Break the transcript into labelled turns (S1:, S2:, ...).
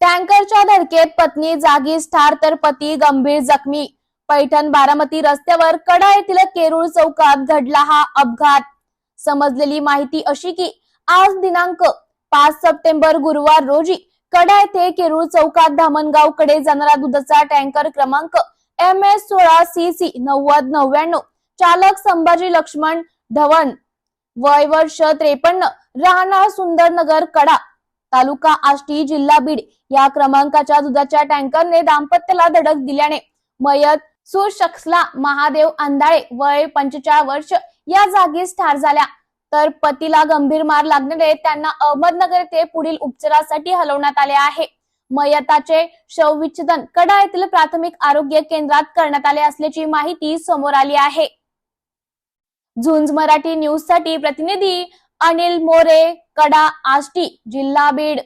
S1: टँकरच्या धडकेत पत्नी जागीच ठार तर पती गंभीर जखमी. पैठण बारामती रस्त्यावर कडा येथील केरूळ चौकात घडला हा अपघात. समजलेली माहिती अशी की आज दिनांक पाच सप्टेंबर गुरुवार रोजी कडा येथे केरूळ चौकात धामणगावकडे जाणारा दुधाचा टँकर क्रमांक एम एस सोळा सी सी नव्वद नव्याण्णव चालक संभाजी लक्ष्मण धवन वय वर्ष त्रेपन्न राहणार सुंदरनगर कडा तालुका आष्टी जिल्हा बीड या क्रमांकाच्या दुधाच्या टँकरने दाम्पत्याला धडक दिल्याने मयत सुशख्सला महादेव अंधाळे वय पंचेचाळ वर्ष या जागीच ठार झाल्या. तर पतीला गंभीर मार लागल्याने त्यांना अहमदनगर येथे पुढील उपचारासाठी हलवण्यात आले आहे. मयताचे शवविच्छेदन कडा येथील प्राथमिक आरोग्य केंद्रात करण्यात आले असल्याची माहिती समोर आली आहे. झुंज मराठी न्यूजसाठी प्रतिनिधी अनिल मोरे कडा आष्टी जिल्हा बीड